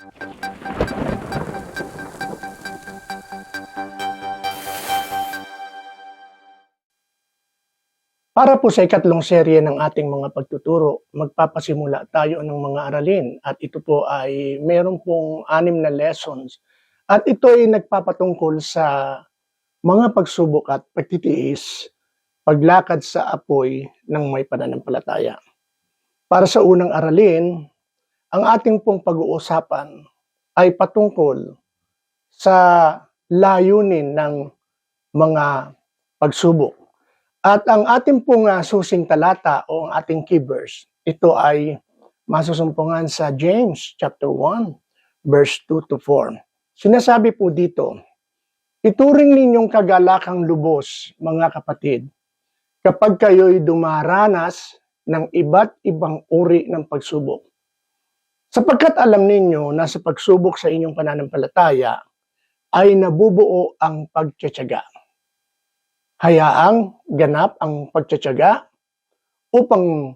Para po sa ikatlong serye ng ating mga pagtuturo, magpapasimula tayo ng mga aralin at ito po ay meron pong anim na lessons at ito ay nagpapatungkol sa mga pagsubok at pagtitiis, paglakad sa apoy ng may pananampalataya. Para sa unang aralin, ang ating pong pag-uusapan ay patungkol sa layunin ng mga pagsubok. At ang ating pong uh, susing talata o ang ating key verse, ito ay masusumpungan sa James chapter 1 verse 2 to 4. Sinasabi po dito, Ituring ninyong kagalakang lubos, mga kapatid, kapag kayo'y dumaranas ng iba't ibang uri ng pagsubok. Sapagkat alam ninyo na sa pagsubok sa inyong pananampalataya ay nabubuo ang pagtsatsaga hayaang ganap ang pagtsatsaga upang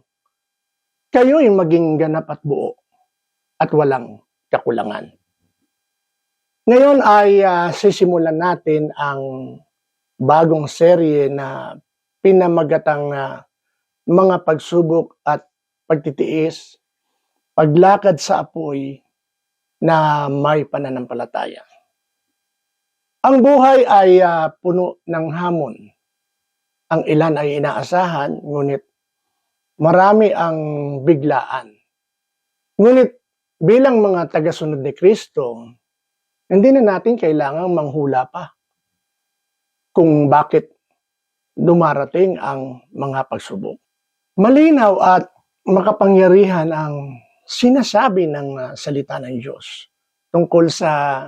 kayo'y maging ganap at buo at walang kakulangan. Ngayon ay uh, sisimulan natin ang bagong serye na pinamagatang uh, mga pagsubok at pagtitiis, paglakad sa apoy na may pananampalataya. Ang buhay ay uh, puno ng hamon ang ilan ay inaasahan, ngunit marami ang biglaan. Ngunit bilang mga tagasunod ni Kristo, hindi na natin kailangang manghula pa kung bakit dumarating ang mga pagsubok. Malinaw at makapangyarihan ang sinasabi ng uh, salita ng Diyos tungkol sa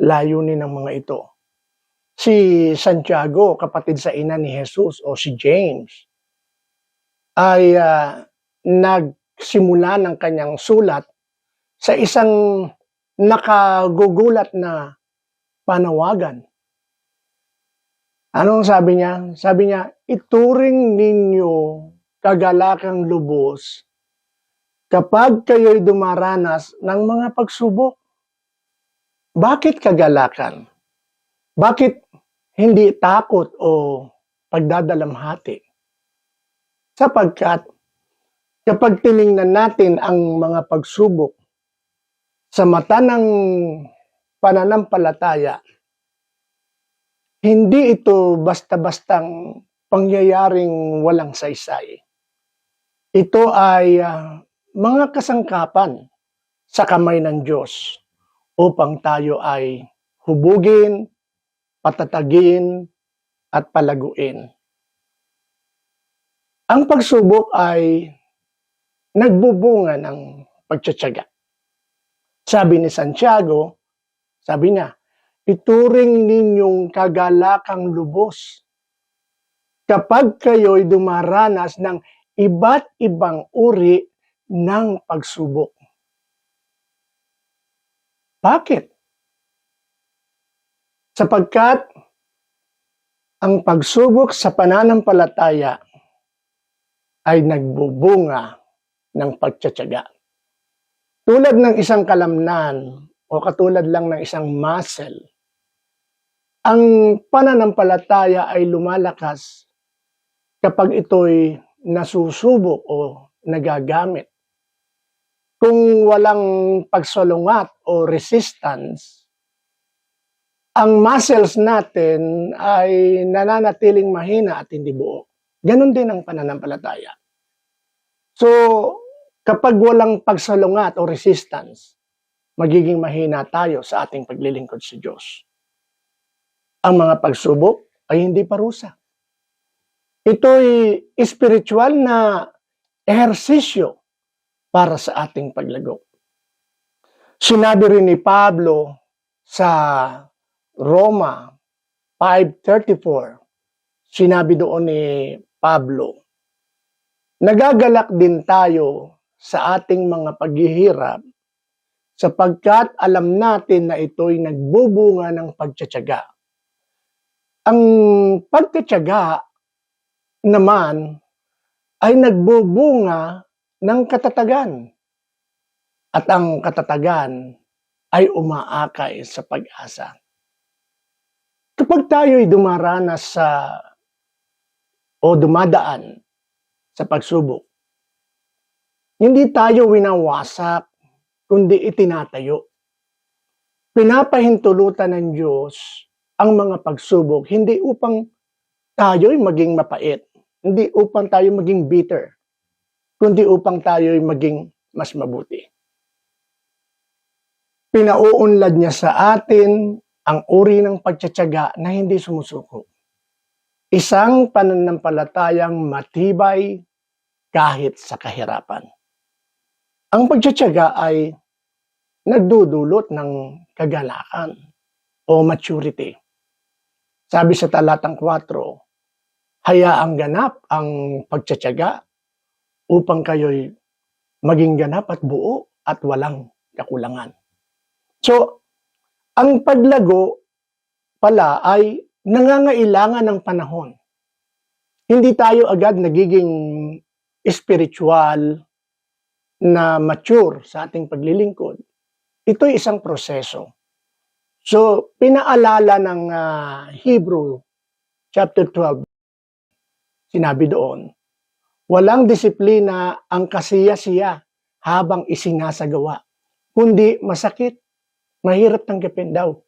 layunin ng mga ito si Santiago, kapatid sa ina ni Jesus o si James, ay uh, nagsimula ng kanyang sulat sa isang nakagugulat na panawagan. Anong sabi niya? Sabi niya, ituring ninyo kagalakang lubos kapag kayo'y dumaranas ng mga pagsubok. Bakit kagalakan? Bakit hindi takot o pagdadalamhati. Sapagkat kapag tiningnan natin ang mga pagsubok sa mata ng pananampalataya, hindi ito basta-bastang pangyayaring walang saysay. Ito ay uh, mga kasangkapan sa kamay ng Diyos upang tayo ay hubugin, patatagin, at palaguin. Ang pagsubok ay nagbubunga ng pagtsatsaga. Sabi ni Santiago, sabi niya, ituring ninyong kagalakang lubos kapag kayo'y dumaranas ng iba't ibang uri ng pagsubok. Bakit? sapagkat ang pagsubok sa pananampalataya ay nagbubunga ng pagtsatsaga. Tulad ng isang kalamnan o katulad lang ng isang muscle, ang pananampalataya ay lumalakas kapag ito'y nasusubok o nagagamit. Kung walang pagsalungat o resistance, ang muscles natin ay nananatiling mahina at hindi buo. Ganon din ang pananampalataya. So, kapag walang pagsalungat o resistance, magiging mahina tayo sa ating paglilingkod sa Diyos. Ang mga pagsubok ay hindi parusa. Ito'y spiritual na ehersisyo para sa ating paglago. Sinabi rin ni Pablo sa Roma 5.34, sinabi doon ni Pablo, Nagagalak din tayo sa ating mga paghihirap sapagkat alam natin na ito'y nagbubunga ng pagtsatsaga. Ang pagtsatsaga naman ay nagbubunga ng katatagan. At ang katatagan ay umaakay sa pag-asa. Kapag tayo'y dumaranas sa o dumadaan sa pagsubok, hindi tayo winawasak, kundi itinatayo. Pinapahintulutan ng Diyos ang mga pagsubok, hindi upang tayo'y maging mapait, hindi upang tayo maging bitter, kundi upang tayo'y maging mas mabuti. Pinauunlad niya sa atin ang uri ng pagtsatsaga na hindi sumusuko. Isang pananampalatayang matibay kahit sa kahirapan. Ang pagtsatsaga ay nagdudulot ng kagalakan o maturity. Sabi sa talatang 4, hayaang ganap ang pagtsatsaga upang kayo'y maging ganap at buo at walang kakulangan. So, ang paglago pala ay nangangailangan ng panahon. Hindi tayo agad nagiging spiritual na mature sa ating paglilingkod. Ito'y isang proseso. So, pinaalala ng uh, Hebrew chapter 12, sinabi doon, walang disiplina ang kasiya-siya habang isinasagawa, kundi masakit mahirap tanggapin daw.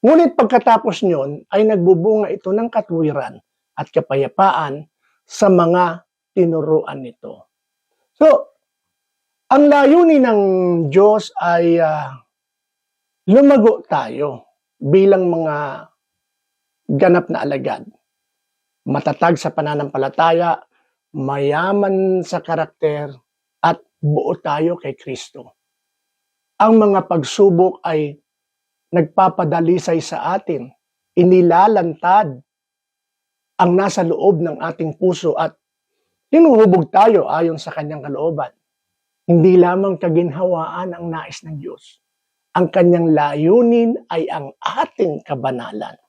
Ngunit pagkatapos nyon ay nagbubunga ito ng katwiran at kapayapaan sa mga tinuruan nito. So, ang layunin ng Diyos ay uh, lumago tayo bilang mga ganap na alagad. Matatag sa pananampalataya, mayaman sa karakter, at buo tayo kay Kristo ang mga pagsubok ay nagpapadalisay sa atin, inilalantad ang nasa loob ng ating puso at hinuhubog tayo ayon sa kanyang kalooban. Hindi lamang kaginhawaan ang nais ng Diyos. Ang kanyang layunin ay ang ating kabanalan.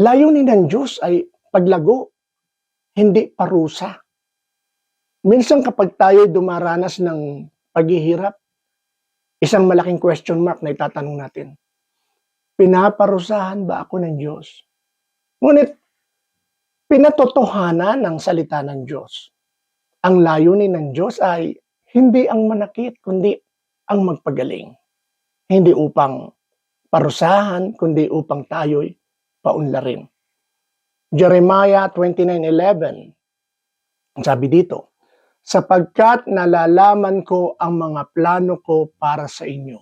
Layunin ng Diyos ay paglago, hindi parusa. Minsan kapag tayo dumaranas ng paghihirap, Isang malaking question mark na itatanong natin. Pinaparusahan ba ako ng Diyos? Ngunit, pinatotohanan ng salita ng Diyos. Ang layunin ng Diyos ay hindi ang manakit, kundi ang magpagaling. Hindi upang parusahan, kundi upang tayo'y paunlarin. Jeremiah 29.11, sabi dito, sapagkat nalalaman ko ang mga plano ko para sa inyo.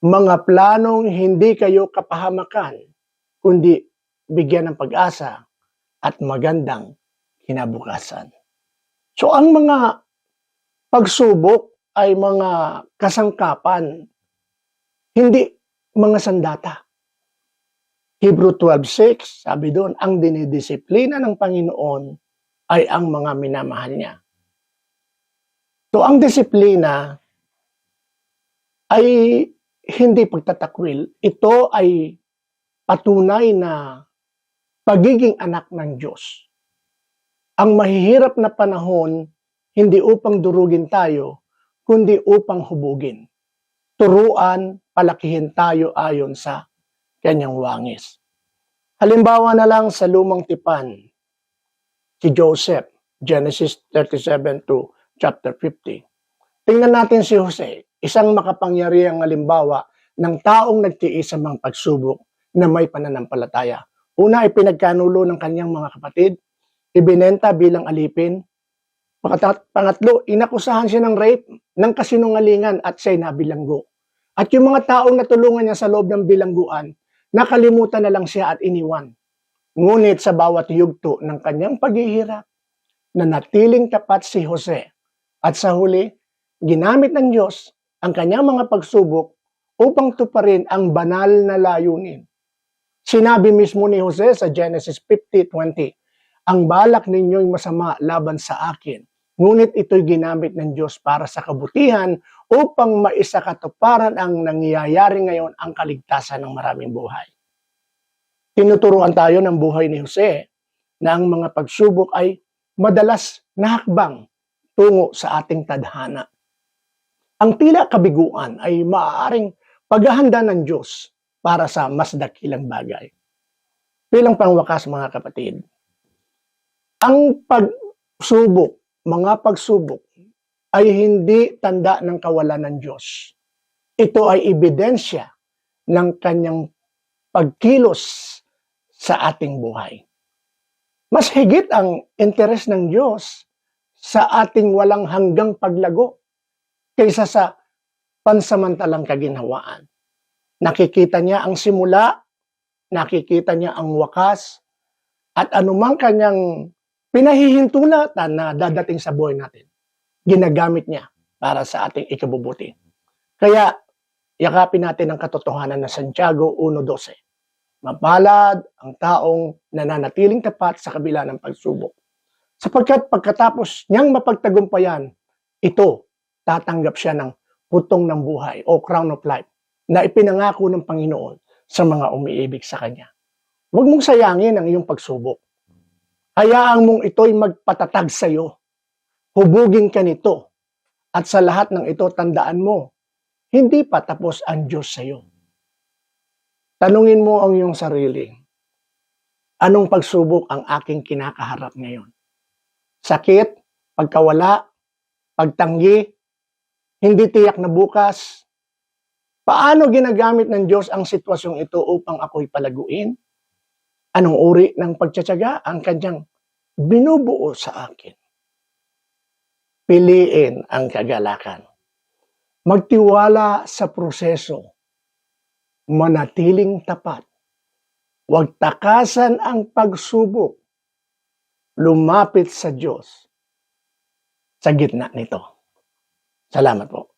Mga planong hindi kayo kapahamakan, kundi bigyan ng pag-asa at magandang kinabukasan. So ang mga pagsubok ay mga kasangkapan, hindi mga sandata. Hebrew 12.6, sabi doon, ang dinidisiplina ng Panginoon ay ang mga minamahal niya. So ang disiplina ay hindi pagtatakwil. Ito ay patunay na pagiging anak ng Diyos. Ang mahihirap na panahon, hindi upang durugin tayo, kundi upang hubugin. Turuan, palakihin tayo ayon sa kanyang wangis. Halimbawa na lang sa lumang tipan, si Joseph, Genesis 37 to chapter 50. Tingnan natin si Jose, isang makapangyarihang halimbawa ng taong nagtiis sa mga pagsubok na may pananampalataya. Una ay pinagkanulo ng kanyang mga kapatid, ibinenta bilang alipin. Pangatlo, inakusahan siya ng rape, ng kasinungalingan at siya'y nabilanggo. At yung mga taong natulungan niya sa loob ng bilangguan, nakalimutan na lang siya at iniwan. Ngunit sa bawat yugto ng kanyang paghihirap, na natiling tapat si Jose at sa huli, ginamit ng Diyos ang kanyang mga pagsubok upang tuparin ang banal na layunin. Sinabi mismo ni Jose sa Genesis 50:20, Ang balak ninyo'y masama laban sa akin, ngunit ito'y ginamit ng Diyos para sa kabutihan upang maisakatuparan ang nangyayari ngayon ang kaligtasan ng maraming buhay. Tinuturuan tayo ng buhay ni Jose na ang mga pagsubok ay madalas nahakbang tungo sa ating tadhana. ang tila kabiguan ay maaaring paghahanda ng Diyos para sa mas dakilang bagay. Bilang pangwakas mga kapatid, ang pagsubok, mga pagsubok, ay hindi tanda ng kawalan ng Diyos. Ito ay ebidensya ng kanyang pagkilos sa ating buhay. Mas higit ang interes ng Diyos sa ating walang hanggang paglago kaysa sa pansamantalang kaginhawaan. Nakikita niya ang simula, nakikita niya ang wakas, at anumang kanyang pinahihintulatan na dadating sa buhay natin, ginagamit niya para sa ating ikabubuti. Kaya, yakapin natin ang katotohanan na Santiago 1.12. Mapalad ang taong nananatiling tapat sa kabila ng pagsubok. Sapagkat pagkatapos niyang mapagtagumpayan, ito, tatanggap siya ng putong ng buhay o crown of life na ipinangako ng Panginoon sa mga umiibig sa Kanya. Huwag mong sayangin ang iyong pagsubok. Hayaan mong ito'y magpatatag sa iyo. Hubugin ka nito. At sa lahat ng ito, tandaan mo, hindi pa tapos ang Diyos sa iyo. Tanungin mo ang iyong sarili, anong pagsubok ang aking kinakaharap ngayon? Sakit, pagkawala, pagtanggi, hindi tiyak na bukas. Paano ginagamit ng Diyos ang sitwasyong ito upang ako'y palaguin? Anong uri ng pagtsatsaga ang kanyang binubuo sa akin? Piliin ang kagalakan. Magtiwala sa proseso. Manatiling tapat. Huwag takasan ang pagsubok. Lumapit sa Diyos sa gitna nito. Salamat po.